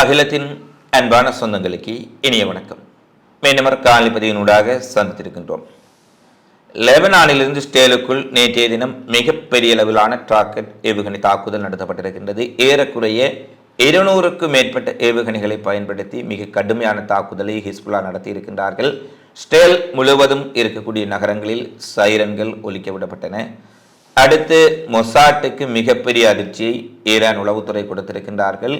அகிலத்தின் அன்பான சொந்தங்களுக்கு இனிய வணக்கம். மீனவர் காலிப்பதியினூடாக சந்தித்திருக்கின்றோம். லெபனானிலிருந்து ஸ்டேலுக்குள் நேற்றைய தினம் மிகப்பெரிய அளவிலான டிராக்கெட் ஏவுகணை தாக்குதல் நடத்தப்பட்டிருக்கின்றது. ஏறக்குறைய இருநூறுக்கும் மேற்பட்ட ஏவுகணைகளை பயன்படுத்தி மிக கடுமையான தாக்குதலை ஹிஸ்புல்லா நடத்தியிருக்கின்றார்கள். ஸ்டேல் முழுவதும் இருக்கக்கூடிய நகரங்களில் சைரன்கள் ஒலிக்க விடப்பட்டன. அடுத்து மொசாட்டுக்கு மிகப்பெரிய அதிர்ச்சியை ஈரான் உளவுத்துறை கொடுத்திருக்கின்றார்கள்.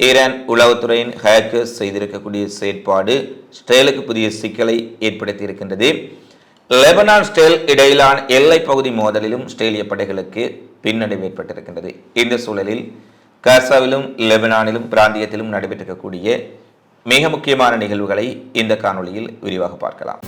ஈரான் உளவுத்துறையின் ஹேக்கர்ஸ் செய்திருக்கக்கூடிய செயற்பாடு ஸ்டேலுக்கு புதிய சிக்கலை ஏற்படுத்தி இருக்கின்றது லெபனான் ஸ்டேல் இடையிலான எல்லை பகுதி மோதலிலும் ஸ்டேலிய படைகளுக்கு பின்னடைவு ஏற்பட்டிருக்கின்றது. இந்த சூழலில் காசாவிலும் லெபனானிலும் பிராந்தியத்திலும் நடைபெற்றிருக்கக்கூடிய மிக முக்கியமான நிகழ்வுகளை இந்த காணொளியில் விரிவாக பார்க்கலாம்.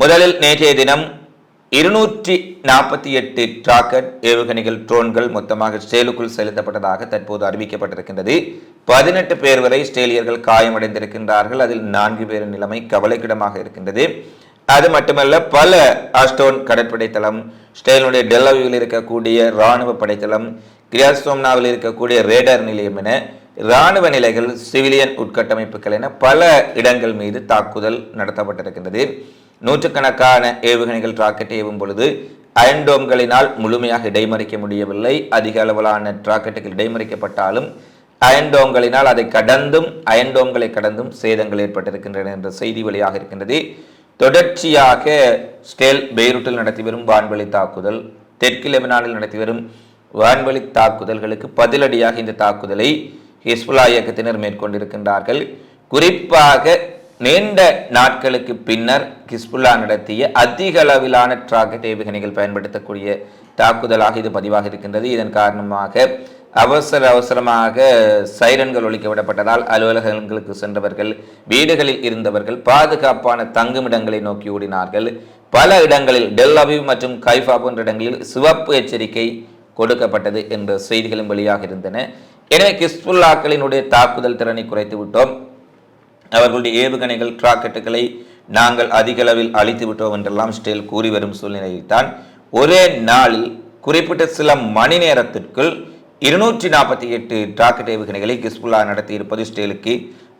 முதலில் நேற்றைய தினம் இருநூற்றி நாற்பத்தி எட்டு ராக்கெட் ஏவுகணைகள் ட்ரோன்கள் மொத்தமாக ஸ்டேலுக்குள் செலுத்தப்பட்டதாக தற்போது அறிவிக்கப்பட்டிருக்கின்றது. பதினெட்டு பேர் வரை ஸ்டேலியர்கள் காயமடைந்திருக்கின்றார்கள். அதில் நான்கு பேரின் நிலைமை கவலைக்கிடமாக இருக்கின்றது. அது மட்டுமல்ல பல ஆஸ்டோன் கடற்படை தளம் ஸ்டெயினுடைய டெல்லவியில் இருக்கக்கூடிய இராணுவ படைத்தளம் கிரியாசோம்னாவில் இருக்கக்கூடிய ரேடர் நிலையம் என இராணுவ நிலைகள் சிவிலியன் உட்கட்டமைப்புகள் என பல இடங்கள் மீது தாக்குதல் நடத்தப்பட்டிருக்கின்றது. நூற்றுக்கணக்கான ஏவுகணைகள் ராக்கெட் ஏவும் பொழுது அயன்டோம்களினால் முழுமையாக இடைமறிக்க முடியவில்லை. அதிக அளவிலான ராக்கெட்டுகள் இடைமறிக்கப்பட்டாலும் அயன்டோம்களினால் அதை கடந்தும் அயன்டோம்களை கடந்தும் சேதங்கள் ஏற்பட்டிருக்கின்றன என்ற செய்தி வெளியாக இருக்கின்றது. தொடர்ச்சியாக ஸ்டேல் பெய்ரூட்டில் நடத்தி வரும் வான்வெளி தாக்குதல் தெற்கு லெபனானில் நடத்தி வரும் வான்வெளி தாக்குதல்களுக்கு பதிலடியாக இந்த தாக்குதலை ஹிஸ்புல்லா இயக்கத்தினர் மேற்கொண்டிருக்கின்றார்கள். குறிப்பாக நீண்ட நாட்களுக்கு பின்னர் கிஸ்புல்லா நடத்திய அதிக அளவிலான டிராக்கெட் ஏவுகணைகள் பயன்படுத்தக்கூடிய தாக்குதலாக இது பதிவாக இருக்கின்றது. இதன் காரணமாக அவசர அவசரமாக சைரன்கள் ஒழிக்க விடப்பட்டதால் அலுவலகங்களுக்கு சென்றவர்கள் வீடுகளில் இருந்தவர்கள் பாதுகாப்பான தங்குமிடங்களை நோக்கி ஓடினார்கள். பல இடங்களில் டெல் மற்றும் கைஃபா போன்ற இடங்களில் சிவப்பு எச்சரிக்கை கொடுக்கப்பட்டது என்ற செய்திகளும் வெளியாக இருந்தன எனவே கிஸ்புல்லாக்களினுடைய தாக்குதல் திறனை குறைத்து விட்டோம் அவர்களுடைய ஏவுகணைகள் ராக்கெட்டுகளை நாங்கள் அதிக அளவில் அழித்து விட்டோம் என்றெல்லாம் ஸ்டேல் கூறி வரும் சூழ்நிலையில்தான். ஒரே நாளில் குறிப்பிட்ட சில மணி நேரத்திற்குள் இருநூற்றி நாற்பத்தி எட்டு ராக்கெட் ஏவுகணைகளை கிஸ்புல்லா நடத்தி இருப்பது ஸ்டேலுக்கு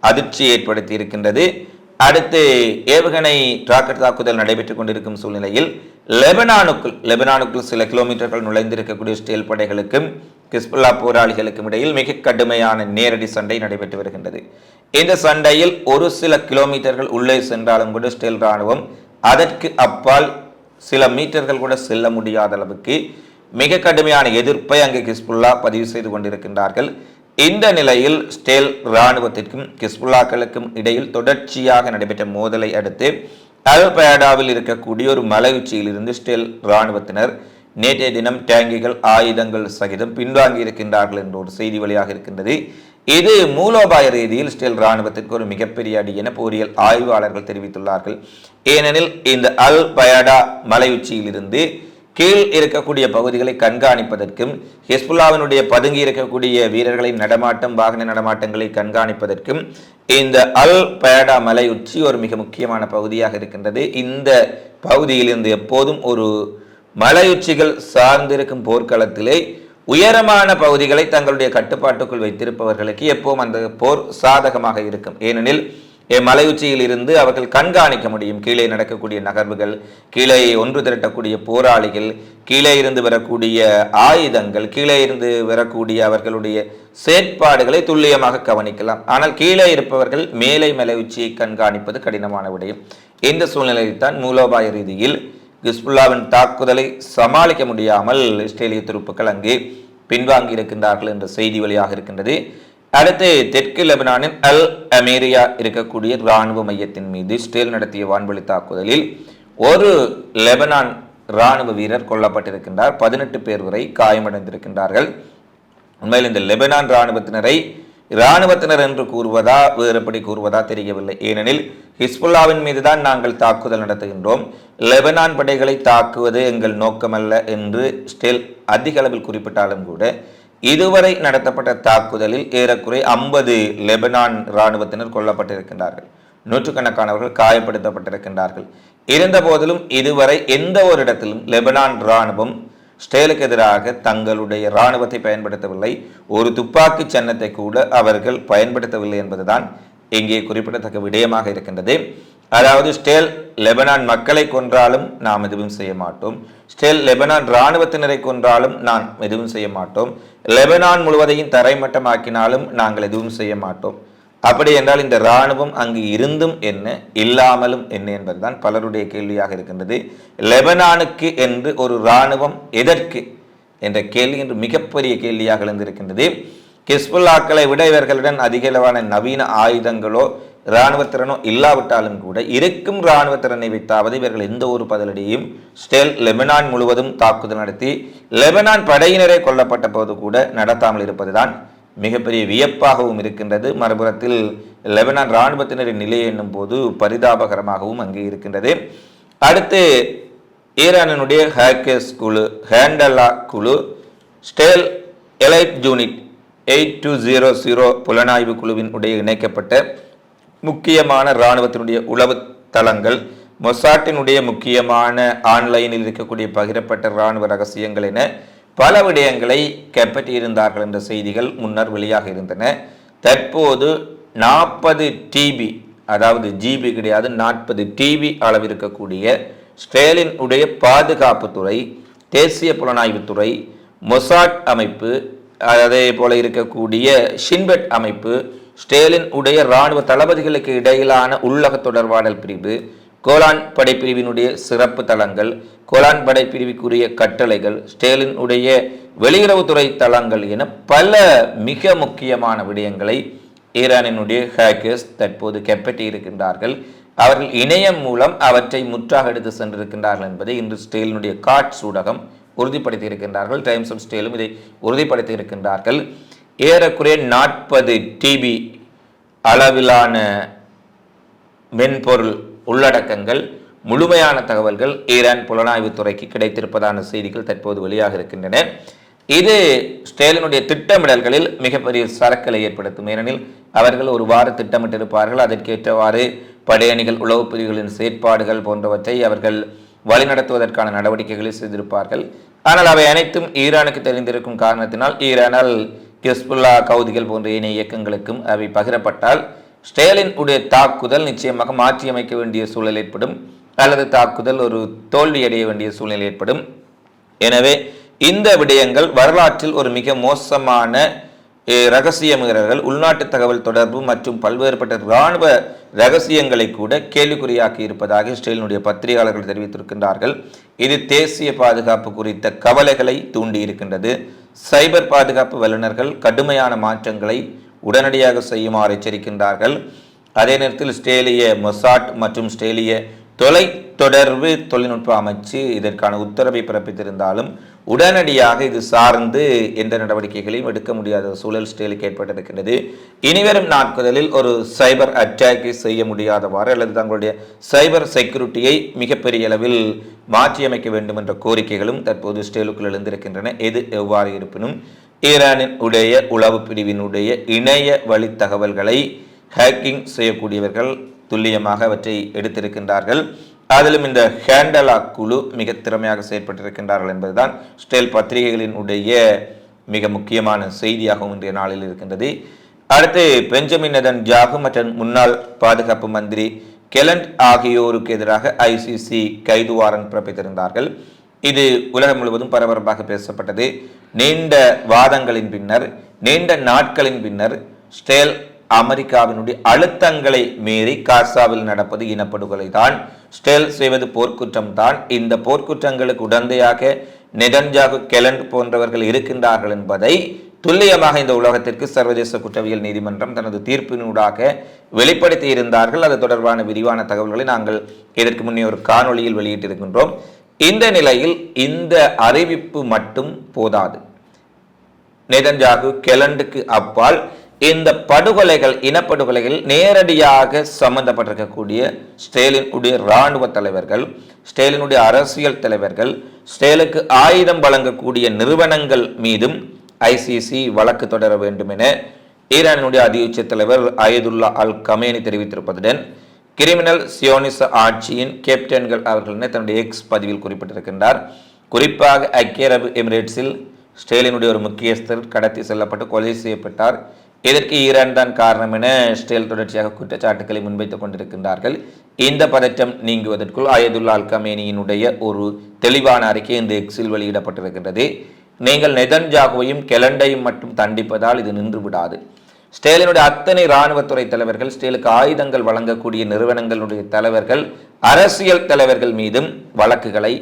அதிர்ச்சி ஏற்படுத்தி இருக்கின்றது அடுத்து ஏவுகணை ராக்கெட் தாக்குதல் நடைபெற்றுக் கொண்டிருக்கும் சூழ்நிலையில் லெபனானுக்குள் லெபனானுக்குள் சில கிலோமீட்டர்கள் நுழைந்திருக்கக்கூடிய ஸ்டேல் படைகளுக்கும் கிஸ்புல்லா போராளிகளுக்கும் இடையில் மிக கடுமையான நேரடி சண்டை நடைபெற்று வருகின்றது. இந்த சண்டையில் ஒரு சில கிலோமீட்டர்கள் உள்ளே சென்றாலும் கூட ஸ்டேல் ராணுவம் அதற்கு அப்பால் சில மீட்டர்கள் கூட செல்ல முடியாத அளவுக்கு மிக கடுமையான எதிர்ப்பை அங்கு கிஸ்புல்லா பதிவு செய்து கொண்டிருக்கின்றார்கள். இந்த நிலையில் ஸ்டேல் இராணுவத்திற்கும் கிஸ்புல்லாக்களுக்கும் இடையில் தொடர்ச்சியாக நடைபெற்ற மோதலை அடுத்து அல்பேடாவில் இருக்கக்கூடிய ஒரு மலை உச்சியிலிருந்து ஸ்டேல் இராணுவத்தினர் நேற்றைய தினம் டேங்கிகள் ஆயுதங்கள் சகிதம் பின்வாங்கி இருக்கின்றார்கள் என்ற ஒரு செய்தி வழியாக இருக்கின்றது. இது மூலோபாய ரீதியில் இஸ்ரேல் இராணுவத்திற்கு ஒரு மிகப்பெரிய அடி என போரியல் ஆய்வாளர்கள் தெரிவித்துள்ளார்கள். ஏனெனில் இந்த அல் பயாடா மலை உச்சியிலிருந்து கீழ் இருக்கக்கூடிய பகுதிகளை கண்காணிப்பதற்கும் ஹிஸ்புல்லாவினுடைய பதுங்கி இருக்கக்கூடிய வீரர்களின் நடமாட்டம் வாகன நடமாட்டங்களை கண்காணிப்பதற்கும் இந்த அல் பயாடா மலை உச்சி ஒரு மிக முக்கியமான பகுதியாக இருக்கின்றது. இந்த பகுதியிலிருந்து எப்போதும் ஒரு மலையுச்சிகள் சார்ந்திருக்கும் போர்க்களத்திலே உயரமான பகுதிகளை தங்களுடைய கட்டுப்பாட்டுக்குள் வைத்திருப்பவர்களுக்கு எப்பவும் அந்த போர் சாதகமாக இருக்கும். ஏனெனில் மலையுச்சியில் இருந்து அவர்கள் கண்காணிக்க முடியும். கீழே நடக்கக்கூடிய நகர்வுகள் கீழே ஒன்று திரட்டக்கூடிய போராளிகள் கீழே இருந்து வரக்கூடிய ஆயுதங்கள் கீழே இருந்து வரக்கூடிய அவர்களுடைய செயற்பாடுகளை துல்லியமாக கவனிக்கலாம். ஆனால் கீழே இருப்பவர்கள் மேலை மலை உச்சியை கண்காணிப்பது கடினமான விடயம். இந்த சூழ்நிலையில் தான் மூலோபாய ரீதியில் கிஸ்புல்லாவின் தாக்குதலை சமாளிக்க முடியாமல் இஸ்ரேலிய துருப்புக்கள் அங்கே பின்வாங்கி இருக்கின்றார்கள் என்ற செய்தி வழியாக இருக்கின்றது. அடுத்து தெற்கு லெபனானின் அல் அமேரியா இருக்கக்கூடிய இராணுவ மையத்தின் மீது இஸ்ரேல் நடத்திய வான்வழி தாக்குதலில் ஒரு லெபனான் இராணுவ வீரர் கொல்லப்பட்டிருக்கின்றார். பதினெட்டு பேர் வரை காயமடைந்திருக்கின்றார்கள். உண்மையில் இந்த லெபனான் இராணுவத்தினரை இராணுவத்தினர் என்று கூறுவதா வேறுபடி கூறுவதா தெரியவில்லை. ஏனெனில் ஹிஸ்புல்லாவின் மீது தான் நாங்கள் தாக்குதல் நடத்துகின்றோம். லெபனான் படைகளை தாக்குவது எங்கள் நோக்கமல்ல என்று ஸ்டில் அதிக அளவில் குறிப்பிட்டாலும் கூட இதுவரை நடத்தப்பட்ட தாக்குதலில் ஏறக்குறை ஐம்பது லெபனான் இராணுவத்தினர் கொல்லப்பட்டிருக்கின்றார்கள். நூற்றுக்கணக்கானவர்கள் காயப்படுத்தப்பட்டிருக்கின்றார்கள். இருந்த போதிலும் இதுவரை எந்த ஒரு இடத்திலும் லெபனான் இராணுவம் ஸ்டேலுக்கு எதிராக தங்களுடைய இராணுவத்தை பயன்படுத்தவில்லை ஒரு துப்பாக்கி சன்னத்தை கூட அவர்கள் பயன்படுத்தவில்லை என்பதுதான் இங்கே குறிப்பிடத்தக்க விடயமாக இருக்கின்றது. அதாவது ஸ்டேல் லெபனான் மக்களை கொன்றாலும் நாம் எதுவும் செய்ய மாட்டோம். ஸ்டேல் லெபனான் இராணுவத்தினரை கொன்றாலும் நான் எதுவும் செய்ய மாட்டோம். லெபனான் முழுவதையும் தரைமட்டமாக்கினாலும் நாங்கள் எதுவும் செய்ய மாட்டோம். அப்படி என்றால் இந்த இராணுவம் அங்கு இருந்தும் என்ன இல்லாமலும் என்ன என்பதுதான் பலருடைய கேள்வியாக இருக்கின்றது. லெபனானுக்கு என்று ஒரு இராணுவம் எதற்கு என்ற கேள்வி என்று மிகப்பெரிய கேள்வியாக இருந்திருக்கின்றது கிஸ்புல்லாக்களை விட இவர்களுடன் அதிகளவான நவீன ஆயுதங்களோ இராணுவ திறனோ இல்லாவிட்டாலும் கூட இருக்கும் இராணுவ திறனை வைத்தாவது இவர்கள் எந்த ஒரு பதிலடியும் ஸ்டெல் லெபனான் முழுவதும் தாக்குதல் நடத்தி லெபனான் படையினரே கொல்லப்பட்ட போது கூட நடத்தாமல் இருப்பதுதான் மிகப்பெரிய வியப்பாகவும் இருக்கின்றது. மறுபுறத்தில் லெபனான் இராணுவத்தினரின் நிலை என்னும் போது பரிதாபகரமாகவும் அங்கே இருக்கின்றது. அடுத்து ஈரானினுடைய ஹேக்கர்ஸ் குழு ஹேண்டலா குழு ஸ்டேல் elite unit eight two zero zero புலனாய்வு குழுவின் உடைய இணைக்கப்பட்ட முக்கியமான இராணுவத்தினுடைய உளவு தளங்கள் மொசாட்டினுடைய முக்கியமான ஆன்லைனில் இருக்கக்கூடிய பகிரப்பட்ட இராணுவ ரகசியங்கள் என பல விடயங்களை கைப்பற்றியிருந்தார்கள் என்ற செய்திகள் முன்னர் வெளியாக இருந்தன. தற்போது நாற்பது டிபி அதாவது ஜிபி கிடையாது நாற்பது டிபி அளவிருக்கக்கூடிய ஸ்டேலின் உடைய பாதுகாப்புத்துறை தேசிய புலனாய்வுத்துறை மொசாட் அமைப்பு அதே போல இருக்கக்கூடிய ஷின்பெட் அமைப்பு ஸ்டேலின் உடைய இராணுவ தளபதிகளுக்கு இடையிலான உள்ளக தொடர்பாடல் பிரிவு கோலான் படைப்பிரிவினுடைய சிறப்பு தளங்கள் கோலான் படைப்பிரிவுக்குரிய கட்டளைகள் ஸ்டேலின் உடைய வெளியுறவுத்துறை தளங்கள் என பல மிக முக்கியமான விடயங்களை ஈரானினுடைய ஹேக்கர்ஸ் தற்போது கெப்பட்டி இருக்கின்றார்கள். அவர்கள் இணையம் மூலம் அவற்றை முற்றாக எடுத்து சென்றிருக்கின்றார்கள் என்பதை இன்று ஸ்டேலினுடைய காட் ஊடகம் உறுதிப்படுத்தி இருக்கின்றார்கள் டைம்ஸ் ஆஃப் ஸ்டேலும் இதை உறுதிப்படுத்தி இருக்கின்றார்கள் ஏறக்குறைய நாற்பது டிபி அளவிலான மென்பொருள் உள்ளடக்கங்கள் முழுமையான தகவல்கள் ஈரான் புலனாய்வு துறைக்கு கிடைத்திருப்பதான செய்திகள் தற்போது வெளியாக இருக்கின்றன. இது ஸ்டேலினுடைய திட்டமிடல்களில் மிகப்பெரிய சரக்கலை ஏற்படுத்தும். ஏனெனில் அவர்கள் ஒரு வார திட்டமிட்டிருப்பார்கள். அதற்கேற்றவாறு படையணிகள் உளவு பிரிவுகளின் செயற்பாடுகள் போன்றவற்றை அவர்கள் வழிநடத்துவதற்கான நடவடிக்கைகளை செய்திருப்பார்கள். ஆனால் அவை அனைத்தும் ஈரானுக்கு தெரிந்திருக்கும் காரணத்தினால் ஈரானால் ஹிஸ்புல்லா கவுதிகள் போன்ற இணைய இயக்கங்களுக்கும் அவை பகிரப்பட்டால் ஸ்டேலின் உடைய தாக்குதல் நிச்சயமாக மாற்றியமைக்க வேண்டிய சூழல் ஏற்படும் அல்லது தாக்குதல் ஒரு தோல்வியடைய வேண்டிய சூழ்நிலை ஏற்படும். எனவே இந்த விடயங்கள் வரலாற்றில் ஒரு மிக மோசமான அஹ், ரகசிய மீறல்கள் உள்நாட்டு தகவல் தொடர்பு மற்றும் பல்வேறுபட்ட இராணுவ ரகசியங்களை கூட கேள்விக்குறியாக்கி இருப்பதாக இஸ்ரேலினுடைய பத்திரிகையாளர்கள் தெரிவித்திருக்கின்றார்கள். இது தேசிய பாதுகாப்பு குறித்த கவலைகளை தூண்டி இருக்கின்றது சைபர் பாதுகாப்பு வல்லுநர்கள் கடுமையான மாற்றங்களை உடனடியாக செய்யுமாறு எச்சரிக்கின்றார்கள். அதே நேரத்தில் ஸ்டேலிய மொசாட் மற்றும் ஸ்டேலிய தொலை தொடர்பு தொழில்நுட்ப அமைச்சு இதற்கான உத்தரவை பிறப்பித்திருந்தாலும் உடனடியாக இது சார்ந்து எந்த நடவடிக்கைகளையும் எடுக்க முடியாத சூழல் ஸ்டேலுக்கு ஏற்பட்டிருக்கின்றது. இனிவரும் நாட்களில் ஒரு சைபர் அட்டாக்கை செய்ய முடியாதவாறு அல்லது தங்களுடைய சைபர் செக்யூரிட்டியை மிகப்பெரிய அளவில் மாற்றியமைக்க வேண்டும் என்ற கோரிக்கைகளும் தற்போது ஸ்டேலுக்குள் எழுந்திருக்கின்றன. எது எவ்வாறு இருப்பினும் ஈரானின் உடைய உளவு பிரிவினுடைய இணைய வழி தகவல்களை ஹேக்கிங் செய்யக்கூடியவர்கள் துல்லியமாக அவற்றை எடுத்திருக்கின்றார்கள். அதிலும் இந்த ஹேண்டலா குழு மிக திறமையாக செயற்பட்டிருக்கின்றார்கள் என்பதுதான் ஸ்டேல் பத்திரிகைகளின் உடைய மிக முக்கியமான செய்தியாகவும் இன்றைய நாளில் இருக்கின்றது. அடுத்து பெஞ்சமின் நதன் ஜாகு மற்றும் முன்னாள் பாதுகாப்பு மந்திரி கெலண்ட் ஆகியோருக்கு எதிராக ஐசிசி கைது வாரண்ட் பிறப்பித்திருந்தார்கள். இது உலகம் முழுவதும் பரபரப்பாக பேசப்பட்டது. நீண்ட வாதங்களின் பின்னர் நீண்ட நாட்களின் பின்னர் ஸ்டேல் அமெரிக்காவினுடைய அழுத்தங்களை மீறி காசாவில் நடப்பது இனப்படுகொலை தான். ஸ்டேல் செய்வது போர்க்குற்றம் தான். இந்த போர்க்குற்றங்களுக்கு உடந்தையாக நெதன்ஜாகு கெலண்ட் போன்றவர்கள் இருக்கின்றார்கள் என்பதை துல்லியமாக இந்த உலகத்திற்கு சர்வதேச குற்றவியல் நீதிமன்றம் தனது தீர்ப்பினூடாக வெளிப்படுத்தி இருந்தார்கள். அது தொடர்பான விரிவான தகவல்களை நாங்கள் இதற்கு முன்னே ஒரு காணொளியில் வெளியிட்டிருக்கின்றோம். இந்த நிலையில் இந்த அறிவிப்பு மட்டும் போதாது. நெதன்ஜாகு கெலண்டுக்கு அப்பால் இந்த படுகொலைகள் இனப்படுகொலைகள் நேரடியாக சம்பந்தப்பட்டிருக்கக்கூடிய ஸ்டேலினுடைய இராணுவ தலைவர்கள் ஸ்டேலினுடைய அரசியல் தலைவர்கள் ஸ்டேலுக்கு ஆயுதம் வழங்கக்கூடிய நிறுவனங்கள் மீதும் ஐசிசி வழக்கு தொடர வேண்டும் என ஈரானுடைய அதிக தலைவர் அயதுல்லா அல் கமேனி தெரிவித்திருப்பதுடன் கிரிமினல் சியோனிச ஆட்சியின் கேப்டன்கள் அவர்கள் தன்னுடைய எக்ஸ் பதிவில் குறிப்பிட்டிருக்கின்றார். குறிப்பாக ஐக்கிய அரபு எமிரேட்ஸில் ஸ்டேலினுடைய ஒரு முக்கியஸ்தர் கடத்தி செல்லப்பட்டு கொலை செய்யப்பட்டார். இதற்கு ஈரான் தான் காரணம் என ஸ்டேல் தொடர்ச்சியாக குற்றச்சாட்டுக்களை முன்வைத்துக் கொண்டிருக்கின்றார்கள். இந்த பதற்றம் நீங்குவதற்குள் அயதுல்லா அல்கமேனியினுடைய ஒரு தெளிவான அறிக்கை இந்த எக்ஸில் வெளியிடப்பட்டிருக்கின்றது. நீங்கள் நெதன்ஜாகுவையும் கெலண்டையும் மட்டும் தண்டிப்பதால் இது நின்று விடாது ஸ்டேலினுடைய அத்தனை இராணுவத்துறை தலைவர்கள் ஸ்டேலுக்கு ஆயுதங்கள் வழங்கக்கூடிய நிறுவனங்களுடைய தலைவர்கள் அரசியல் தலைவர்கள் மீதும் வழக்குகளை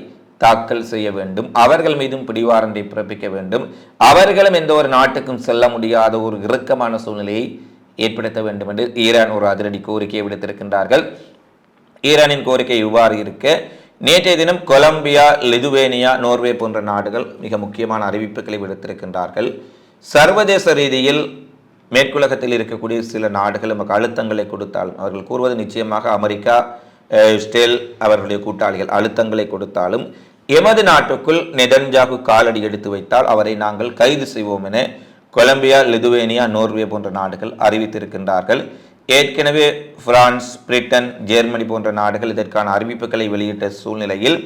தாக்கல் செய்ய வேண்டும். அவர்கள் மீதும் பிடிவாரண்டை பிறப்பிக்க வேண்டும். அவர்களும் எந்த ஒரு நாட்டுக்கும் செல்ல முடியாத ஒரு இறுக்கமான சூழ்நிலையை ஏற்படுத்த வேண்டும் என்று ஈரான் ஒரு அதிரடி கோரிக்கையை விடுத்திருக்கின்றார்கள். ஈரானின் கோரிக்கை இவ்வாறு இருக்க நேற்றைய தினம் கொலம்பியா லிதுவேனியா நோர்வே போன்ற நாடுகள் மிக முக்கியமான அறிவிப்புகளை விடுத்திருக்கின்றார்கள். சர்வதேச ரீதியில் மேற்குலகத்தில் இருக்கக்கூடிய சில நாடுகள் நமக்கு அழுத்தங்களை கொடுத்தால் அவர்கள் கூறுவது நிச்சயமாக அமெரிக்கா ஸ்டேல் அவர்களுடைய கூட்டாளிகள் அழுத்தங்களை கொடுத்தாலும் எமது நாட்டுக்குள் நெதன்ஜாகு காலடி எடுத்து வைத்தால் அவரை நாங்கள் கைது செய்வோம் என கொலம்பியா லிதுவேனியா நோர்வே போன்ற நாடுகள் அறிவித்திருக்கின்றார்கள். ஏற்கனவே பிரான்ஸ் பிரிட்டன் ஜெர்மனி போன்ற நாடுகள் இதற்கான அறிவிப்புகளை வெளியிட்ட சூழ்நிலையில்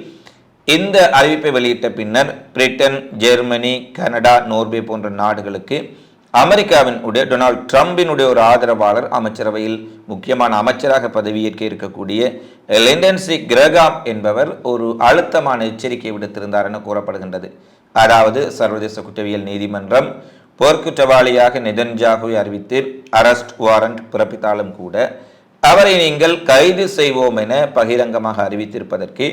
இந்த அறிவிப்பை வெளியிட்ட பின்னர் பிரிட்டன் ஜெர்மனி கனடா நோர்வே போன்ற நாடுகளுக்கு அமெரிக்காவின் உடைய டொனால்ட் ட்ரம்பினுடைய ஒரு ஆதரவாளர் அமைச்சரவையில் முக்கியமான அமைச்சராக பதவியேற்க இருக்கக்கூடிய லெண்டன்சி கிரகாம் என்பவர் ஒரு அழுத்தமான எச்சரிக்கை விடுத்திருந்தார் என கூறப்படுகின்றது. அதாவது சர்வதேச குற்றவியல் நீதிமன்றம் போர்க்குற்றவாளியாக நெதன்ஜாகுவை அறிவித்து அரஸ்ட் வாரண்ட் பிறப்பித்தாலும் கூட அவரை நீங்கள் கைது செய்வோம் என பகிரங்கமாக அறிவித்திருப்பதற்கு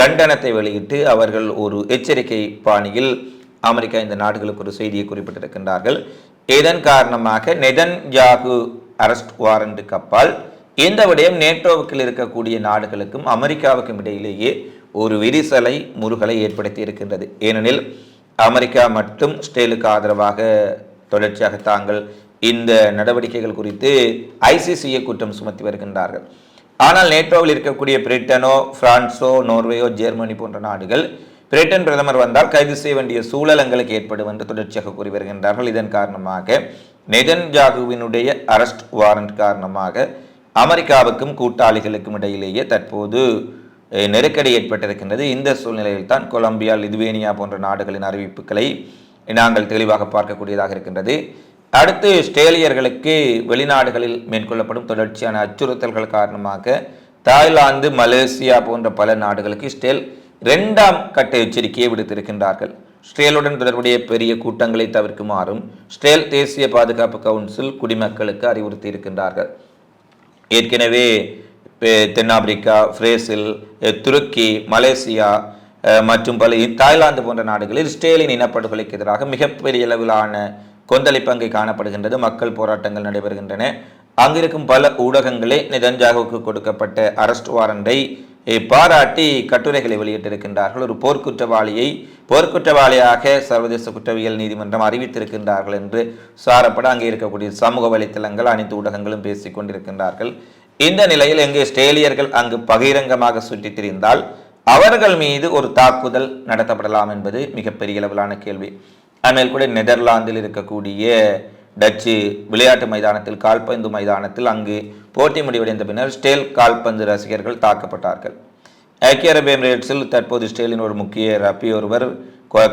கண்டனத்தை வெளியிட்டு அவர்கள் ஒரு எச்சரிக்கை பாணியில் அமெரிக்கா இந்த நாடுகளுக்கு ஒரு செய்தியை குறிப்பிட்டிருக்கின்றார்கள். இதன் காரணமாக நெதன் யாகு அரஸ்ட் வாரண்ட்டுக்கு அப்பால் இந்த விடயம் நேட்டோவுக்கில் இருக்கக்கூடிய நாடுகளுக்கும் அமெரிக்காவுக்கும் இடையிலேயே ஒரு விரிசலை முருகலை ஏற்படுத்தி இருக்கின்றது. ஏனெனில் அமெரிக்கா மட்டும் ஸ்டேலுக்கு ஆதரவாக தொடர்ச்சியாக தாங்கள் இந்த நடவடிக்கைகள் குறித்து ஐசிசியை குற்றம் சுமத்தி வருகின்றார்கள். ஆனால் நேட்டோவில் இருக்கக்கூடிய பிரிட்டனோ பிரான்சோ நோர்வேயோ ஜெர்மனி போன்ற நாடுகள் பிரிட்டன் பிரதமர் வந்தால் கைது செய்ய வேண்டிய சூழல் எங்களுக்கு ஏற்படும் என்று தொடர்ச்சியாக கூறி வருகின்றார்கள். இதன் காரணமாக நெதன்ஜாகுவினுடைய அரஸ்ட் வாரண்ட் காரணமாக அமெரிக்காவுக்கும் கூட்டாளிகளுக்கும் இடையிலேயே தற்போது நெருக்கடி ஏற்பட்டிருக்கின்றது. இந்த சூழ்நிலையில் தான் கொலம்பியா லிதுவேனியா போன்ற நாடுகளின் அறிவிப்புகளை நாங்கள் தெளிவாக பார்க்கக்கூடியதாக இருக்கின்றது. அடுத்து ஸ்டேலியர்களுக்கு வெளிநாடுகளில் மேற்கொள்ளப்படும் தொடர்ச்சியான அச்சுறுத்தல்கள் காரணமாக தாய்லாந்து மலேசியா போன்ற பல நாடுகளுக்கு ஸ்டேல் இரண்டாம் கட்ட எச்சரிக்கையை விடுத்திருக்கின்றார்கள். ஸ்ட்ரேலுடன் தொடர்புடைய பெரிய கூட்டங்களை தவிர்க்குமாறும் ஸ்ட்ரேல் தேசிய பாதுகாப்பு கவுன்சில் குடிமக்களுக்கு அறிவுறுத்தி இருக்கின்றார்கள் ஏற்கனவே பெ- தென்னாப்பிரிக்கா பிரேசில் துருக்கி மலேசியா மற்றும் பல தாய்லாந்து போன்ற நாடுகளில் ஸ்டேலின் இனப்படுகொலைக்கு எதிராக மிகப்பெரிய அளவிலான கொந்தளிப்பங்கை காணப்படுகின்றது. மக்கள் போராட்டங்கள் நடைபெறுகின்றன. அங்கிருக்கும் பல ஊடகங்களே நிதன்ஜாகுவுக்கு கொடுக்கப்பட்ட அரஸ்ட் வாரண்டை பாராட்டி கட்டுரைகளை வெளியிட்டிருக்கின்றார்கள். ஒரு போர்க்குற்றவாளியை போர்க்குற்றவாளியாக சர்வதேச குற்றவியல் நீதிமன்றம் அறிவித்திருக்கின்றார்கள் என்று சாரப்பட அங்கே இருக்கக்கூடிய சமூக வலைத்தளங்கள் அனைத்து ஊடகங்களும் பேசிக் கொண்டிருக்கின்றார்கள். இந்த நிலையில் எங்கே ஸ்டேலியர்கள் அங்கு பகிரங்கமாக சுற்றித் திரிந்தால் அவர்கள் மீது ஒரு தாக்குதல் நடத்தப்படலாம் என்பது மிகப்பெரிய அளவிலான கேள்வி. அமேல் கூட நெதர்லாந்தில் இருக்கக்கூடிய டச்சு விளையாட்டு மைதானத்தில் கால்பந்து மைதானத்தில் அங்கு போட்டி முடிவடைந்த பின்னர் ஸ்டேல் கால்பந்து ரசிகர்கள் தாக்கப்பட்டார்கள். ஐக்கிய அரபு எமிரேட்ஸில் தற்போது ஸ்டேலின் ஒரு முக்கிய ரப்பி ஒருவர்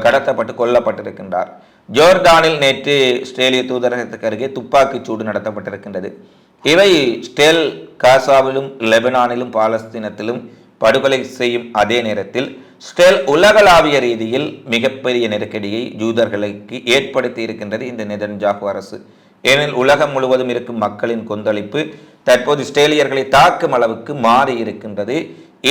கடத்தப்பட்டு கொல்லப்பட்டிருக்கின்றார். ஜோர்டானில் நேற்று ஸ்டேலிய தூதரகத்துக்கு அருகே துப்பாக்கிச் சூடு நடத்தப்பட்டிருக்கின்றது. இவை ஸ்டேல் காசாவிலும் லெபனானிலும் பாலஸ்தீனத்திலும் படுகொலை செய்யும் அதே நேரத்தில் ஸ்டேல் உலகளாவிய ரீதியில் மிகப்பெரிய நெருக்கடியை ஜூதர்களுக்கு ஏற்படுத்தி இருக்கின்றது இந்த நெதன்ஜாகு அரசு. ஏனெனில் உலகம் முழுவதும் இருக்கும் மக்களின் கொந்தளிப்பு தற்போது ஸ்டேலியர்களை தாக்கும் அளவுக்கு மாறி இருக்கின்றது.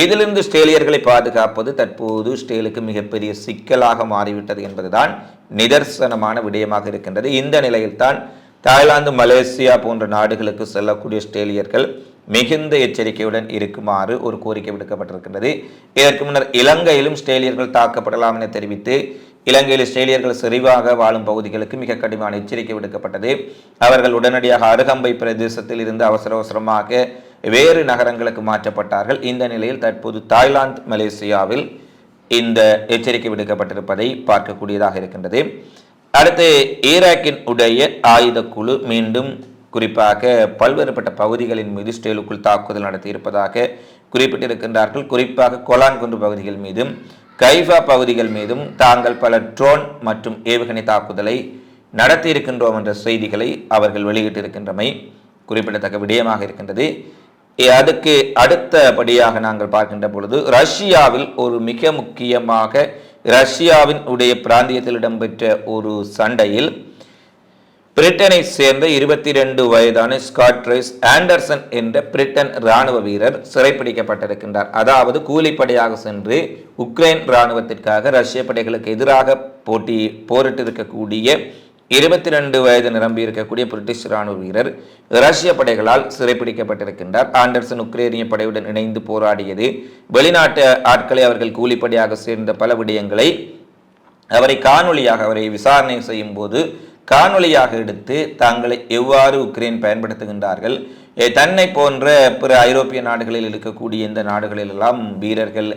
இதிலிருந்து ஸ்டேலியர்களை பாதுகாப்பது தற்போது ஸ்டேலுக்கு மிகப்பெரிய சிக்கலாக மாறிவிட்டது என்பதுதான் நிதர்சனமான விடயமாக இருக்கின்றது. இந்த நிலையில்தான் தாய்லாந்து மலேசியா போன்ற நாடுகளுக்கு செல்லக்கூடிய ஸ்டேலியர்கள் மிகுந்த எச்சரிக்கையுடன் இருக்குமாறு ஒரு கோரிக்கை விடுக்கப்பட்டிருக்கின்றது. இதற்கு முன்னர் இலங்கையிலும் ஸ்ட்ரேலியர்கள் தாக்கப்படலாம் என தெரிவித்து இலங்கையில் ஸ்டேலியர்கள் செறிவாக வாழும் பகுதிகளுக்கு மிக கடுமையான எச்சரிக்கை விடுக்கப்பட்டது. அவர்கள் உடனடியாக அருகம்பை பிரதேசத்தில் இருந்து அவசர அவசரமாக வேறு நகரங்களுக்கு மாற்றப்பட்டார்கள். இந்த நிலையில் தற்போது தாய்லாந்து மலேசியாவில் இந்த எச்சரிக்கை விடுக்கப்பட்டிருப்பதை பார்க்கக்கூடியதாக இருக்கின்றது. அடுத்து ஈராக்கின் உடைய ஆயுத குழு மீண்டும் குறிப்பாக பல்வேறுபட்ட பகுதிகளின் மீது இஸ்ரேலுக்குள் தாக்குதல் நடத்தியிருப்பதாக குறிப்பிட்டிருக்கின்றார்கள். குறிப்பாக கோலான்குன்று பகுதிகள் மீதும் கைஃபா பகுதிகள் மீதும் தாங்கள் பல ட்ரோன் மற்றும் ஏவுகணை தாக்குதலை நடத்தி இருக்கின்றோம் என்ற செய்திகளை அவர்கள் வெளியிட்டிருக்கின்றமை குறிப்பிடத்தக்க விடயமாக இருக்கின்றது. அதுக்கு அடுத்தபடியாக நாங்கள் பார்க்கின்ற பொழுது ரஷ்யாவில் ஒரு மிக முக்கியமாக ரஷ்யாவின் உடைய பிராந்தியத்தில் இடம்பெற்ற ஒரு சண்டையில் பிரிட்டனை சேர்ந்த இருபத்தி ரெண்டு வயதான ஸ்காட் ரைஸ் ஆண்டர்சன் என்ற பிரிட்டன் இராணுவ வீரர் சிறைப்பிடிக்கப்பட்டிருக்கின்றார். அதாவது கூலிப்படையாக சென்று உக்ரைன் இராணுவத்திற்காக ரஷ்ய படைகளுக்கு எதிராக போட்டி போரிட்டிருக்கக்கூடிய இருபத்தி ரெண்டு வயது நிரம்பி இருக்கக்கூடிய பிரிட்டிஷ் இராணுவ வீரர் ரஷ்ய படைகளால் சிறைப்பிடிக்கப்பட்டிருக்கின்றார். ஆண்டர்சன் உக்ரேனிய படையுடன் இணைந்து போராடியது வெளிநாட்டு ஆட்களை அவர்கள் கூலிப்படையாக சேர்ந்த பல விடயங்களை அவரை காணொலியாக அவரை விசாரணை செய்யும் போது காணொளியாக எடுத்து தாங்களை எவ்வாறு உக்ரைன் பயன்படுத்துகின்றார்கள் தன்னை போன்ற பிற ஐரோப்பிய நாடுகளில் இருக்கக்கூடிய இந்த நாடுகளிலெல்லாம் வீரர்கள்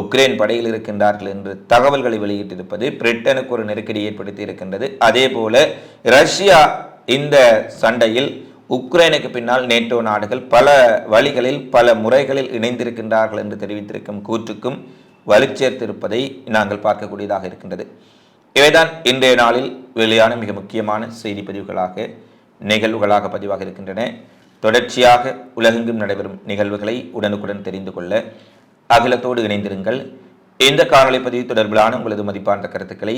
உக்ரைன் படையில் இருக்கின்றார்கள் என்று தகவல்களை வெளியிட்டிருப்பது பிரிட்டனுக்கு ஒரு நெருக்கடி ஏற்படுத்தி இருக்கின்றது. அதே போல ரஷ்யா இந்த சண்டையில் உக்ரைனுக்கு பின்னால் நேட்டோ நாடுகள் பல வழிகளில் பல முறைகளில் இணைந்திருக்கின்றார்கள் என்று தெரிவித்திருக்கும் கூற்றுக்கும் வலுச்சேர்த்திருப்பதை நாங்கள் பார்க்கக்கூடியதாக இருக்கின்றது. இவைதான் இன்றைய நாளில் வெளியான மிக முக்கியமான செய்தி பதிவுகளாக நிகழ்வுகளாக பதிவாக இருக்கின்றன. தொடர்ச்சியாக உலகெங்கும் நடைபெறும் நிகழ்வுகளை உடனுக்குடன் தெரிந்து கொள்ள அகிலத்தோடு இணைந்திருங்கள். இந்த காணொளி பதிவு தொடர்பிலான உங்களது மதிப்பான கருத்துக்களை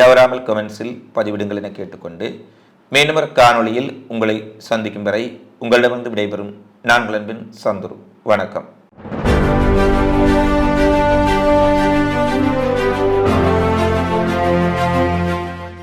தவறாமல் கமெண்ட்ஸில் பதிவிடுங்கள் என கேட்டுக்கொண்டு மீண்டும் ஒரு காணொளியில் உங்களை சந்திக்கும் வரை உங்களிடமிருந்து விடைபெறும் நான் அன்பின் சந்துரு. வணக்கம்.